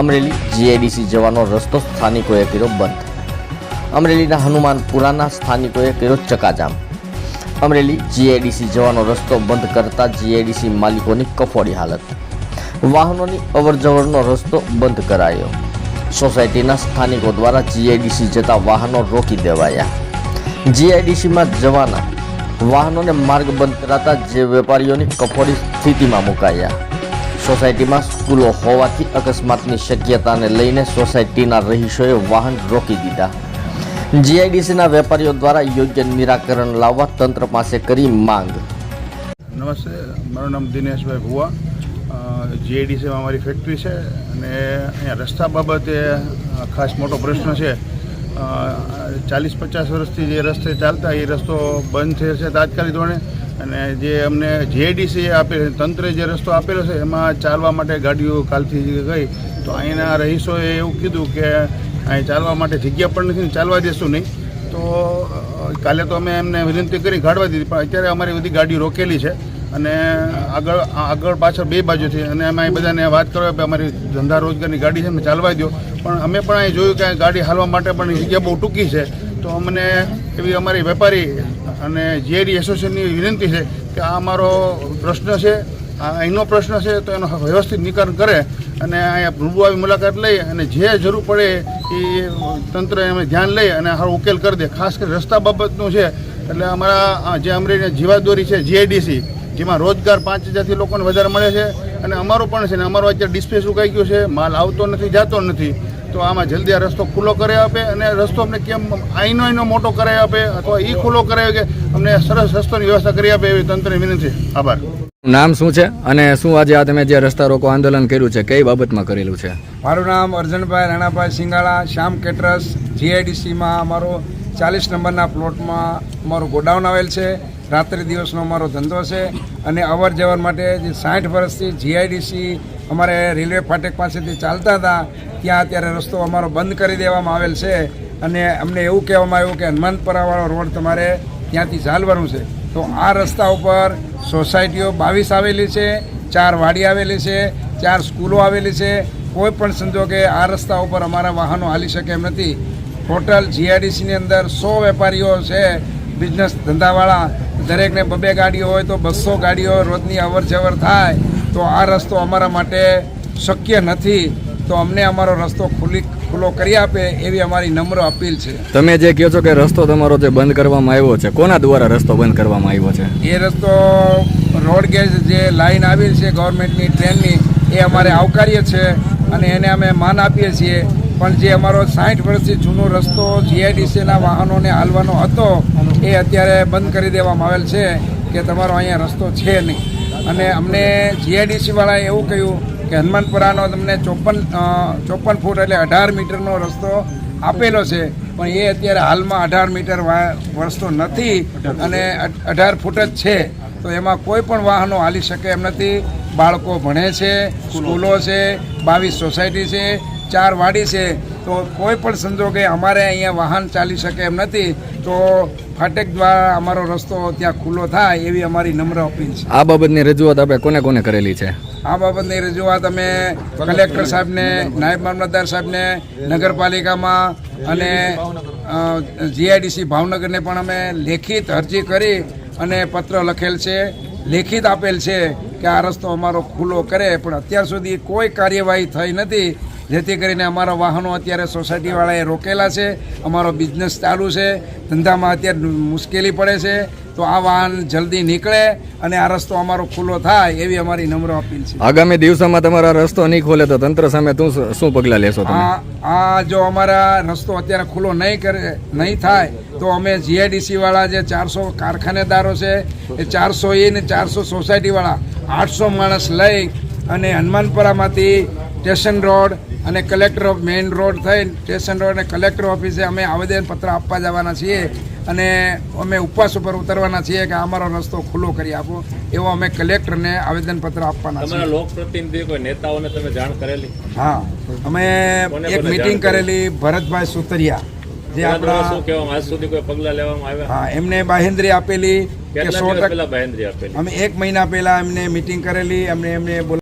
Amreli GIDC જવાનો રસ્તો સ્થાનિકોએ કર્યો બંધ. અમરેલીના હનુમાનપુરાના સ્થાનિકોએ કર્યો ચકાજામ. અમરેલી જીઆઈડીસી જવાનો રસ્તો બંધ કરતા જીઆઈડીસી માલિકોની કફોડી હાલત. વાહનોની અવરજવરનો રસ્તો બંધ કરાયો. સોસાયટીના સ્થાનિકો દ્વારા જીઆઈડીસી જતા વાહનો રોકી દેવાયા. જીઆઈડીસીમાં જવાના વાહનોને માર્ગ બંધ કરાતા જે વેપારીઓની કફોડી સ્થિતિમાં મુકાયા. સોસાયટીમાં સ્કૂલો હોવાથી અકસ્માતની શક્યતાને લઈને સોસાયટીના રહીશોએ વાહન રોકી દીધા. જીઆઈડીસીના વેપારીઓ દ્વારા યોગ્ય નિરાકરણ લાવવા તંત્ર પાસે કરી માંગ. નમસ્તે, મારું નામ દિનેશભાઈ ભુવા. જીઆઈડીસીમાં અમારી ફેક્ટરી છે અને અહીંયા રસ્તા બાબતે ખાસ મોટો પ્રશ્ન છે. ચાલીસ પચાસ વર્ષથી જે રસ્તે ચાલતા, એ રસ્તો બંધ થયો છે તાત્કાલિક ધોરણે. અને જે અમને જીઆઈડીસી આપે તંત્રે જે રસ્તો આપેલો છે, એમાં ચાલવા માટે ગાડીઓ કાલથી ગઈ, તો અહીંના રહીશોએ એવું કીધું કે અહીં ચાલવા માટે જગ્યા પણ નથી ચાલવા દેશું નહીં. તો કાલે તો અમે એમને વિનંતી કરી કાઢવા દીધી, પણ અત્યારે અમારી બધી ગાડીઓ રોકેલી છે અને આગળ આગળ પાછળ બે બાજુથી અને અમે અહીં બધાને વાત કરવા કે અમારી ધંધા રોજગારની ગાડી છે, અમે ચાલવા દો પણ અમે પણ અહીં જોયું કે ગાડી હાલવા માટે પણ જગ્યા બહુ ટૂંકી છે. તો અમને એવી અમારી વેપારી અને જીઆઈડી એસોસિએશનની વિનંતી છે કે આ અમારો પ્રશ્ન છે અહીંનો પ્રશ્ન છે, તો એનો વ્યવસ્થિત નિકાલ કરે અને અહીંયા રૂબરૂ આવી મુલાકાત લઈ અને જે જરૂર પડે એ તંત્ર અમે ધ્યાન લઈ અને હારો ઉકેલ કરી દે. ખાસ કરી રસ્તા બાબતનું છે, એટલે અમારા જે અમરેલી જીવાદોરી છે જીઆઈડીસી જેમાં રોજગાર પાંચ હજારથી લોકોને વધારે મળે છે અને અમારું પણ છે ને અમારો અત્યારે ડિસ્પેસ ઉકાઈ ગયું છે, માલ આવતો નથી, જાતો નથી. તો આમાં જલ્દી આ રસ્તો ખુલ્લો કરાવી આપે અને રસ્તો અમને કેમ આઈનો આઈનો મોટો કરાવી આપે અથવા એ ખુલ્લો કરાવી કે અમને સરસ રસ્તોની વ્યવસ્થા કરી આપે એવી તંત્રની વિનંતી. આભાર. નામ શું છે? અને શું આજે આ તમે જે રસ્તા રોકો આંદોલન કર્યું છે કઈ બાબતમાં કરેલું છે? મારું નામ અર્જનભાઈ રાણાભાઈ સિંગાળા શ્યામ કેટરસ જીઆઈડીસીમાં અમારો ચાલીસ નંબરના પ્લોટમાં અમારું ગોડાઉન આવેલ છે. રાત્રિ દિવસનો અમારો ધંધો છે અને અવર જવર માટે જે સાઠ વર્ષથી જીઆઈડીસી અમારે રેલવે ફાટક પાસેથી ચાલતા હતા ત્યાં અત્યારે રસ્તો અમારો બંધ કરી દેવામાં આવેલ છે અને અમને એવું કહેવામાં આવ્યું કે હનુમાનપરાવાળો રોડ તમારે ત્યાંથી ચાલવાનું છે. તો આ રસ્તા ઉપર સોસાયટીઓ બાવીસ આવેલી છે, ચાર વાડી આવેલી છે, ચાર સ્કૂલો આવેલી છે. કોઈ પણ સંજોગે આ રસ્તા ઉપર અમારા વાહનો હાલી શકે એમ નથી. ટોટલ જીઆઈડીસીની અંદર સો વેપારીઓ છે, બિઝનેસ ધંધાવાળા. દરેકને બબે ગાડીઓ હોય તો બસો ગાડીઓ રોજની અવર જવર થાય. તો આ રસ્તો અમારા માટે શક્ય નથી. તો અમને અમારો રસ્તો ખુલ્લી ખુલ્લો કરી આપે એવી અમારી નમ્ર અપીલ છે. તમે જે કહો છો કે રસ્તો તમારો જે બંધ કરવામાં આવ્યો છે કોના દ્વારા રસ્તો બંધ કરવામાં આવ્યો છે? એ રસ્તો રોડ ગેજ જે લાઈન આવેલ છે ગવર્મેન્ટની ટ્રેનની એ અમારે આવકાર્ય છે અને એને અમે માન આપીએ છીએ. પણ જે અમારો સાઠ વર્ષથી જૂનો રસ્તો જીઆઈડીસીના વાહનોને હાલવાનો હતો એ અત્યારે બંધ કરી દેવામાં આવેલ છે કે તમારો અહીંયા રસ્તો છે નહીં. અને અમને જીઆઈડીસીવાળાએ એવું કહ્યું કે હનુમાનપુરાનો તમને ચોપન ચોપન ફૂટ એટલે અઢાર મીટરનો રસ્તો આપેલો છે. પણ એ અત્યારે હાલમાં અઢાર મીટર વા- રસ્તો નથી અને અઢાર ફૂટ જ છે. તો એમાં કોઈ પણ વાહનો હાલી શકે એમ નથી. બાળકો ભણે છે, સ્કૂલો છે, બાવીસ સોસાયટી છે, ચાર વાડી છે. તો કોઈ પણ સંજોગે અમારે અહીંયા વાહન ચાલી શકે એમ નથી તો ફાટક દ્વારા અમારો રસ્તો ત્યાં ખુલ્લો થાય એવી અમારી નમ્ર અપીલ છે. આ બાબતની રજૂઆત આપણે કોને કોને કરેલી છે? આ બાબતની રજૂઆત અમે કલેક્ટર સાહેબને નાયબ મામલતદાર સાહેબને નગરપાલિકામાં અને જીઆઈડીસી ભાવનગરને પણ અમે લેખિત અરજી કરી અને પત્ર લખેલ છે. લેખિત આપેલ છે કે આ રસ્તો અમારો ખુલ્લો કરે પણ અત્યાર સુધી કોઈ કાર્યવાહી થઈ નથી. જેથી કરીને અમારા વાહનો અત્યારે સોસાયટીવાળાએ રોકેલા છે અમારો બિઝનેસ ચાલુ છે ધંધામાં અત્યારે મુશ્કેલી પડે છે તો આ વાહન જલ્દી નીકળે અને આ રસ્તો અમારો ખુલ્લો થાય એવી અમારી નમ્ર અપીલ છે. આગામી દિવસોમાં તમારા રસ્તો નહીં ખોલે તો તંત્ર સામે તું શું- પગલાં લેશો આ જો અમારા રસ્તો અત્યારે ખુલ્લો નહીં કરે નહીં થાય તો અમે જીઆઈડીસીવાળા જે ચારસો કારખાનેદારો છે એ ચારસો એ ને ચારસો સોસાયટીવાળા આઠસો માણસ લઈ અને હનુમાનપરામાંથી સ્ટેશન રોડ અને કલેક્ટર મેઇન રોડ થઈ સ્ટેશન રોડ અને કલેક્ટર ઓફિસે અમે આવેદનપત્ર આપવા જવાના છીએ અને અમે ઉપવાસ ઉપર ઉતરવાના છીએ કે અમારો રસ્તો ખુલ્લો કરી આપો એવો અમે કલેક્ટરને આવેદનપત્ર આપવાના છીએ. લોકપ્રતિનિધિ કોઈ નેતાઓને તમે જાણ કરેલી? હા અમે એક મિટિંગ કરેલી ભરતભાઈ સુતરિયા જે આપણા સુધી કોઈ પગલાં લેવામાં આવ્યા? હા એમને બાહેન્દ્રી આપેલી કે સો ટકા અમે એક મહિના પહેલા એમને મિટિંગ કરેલી અમને એમને બોલા-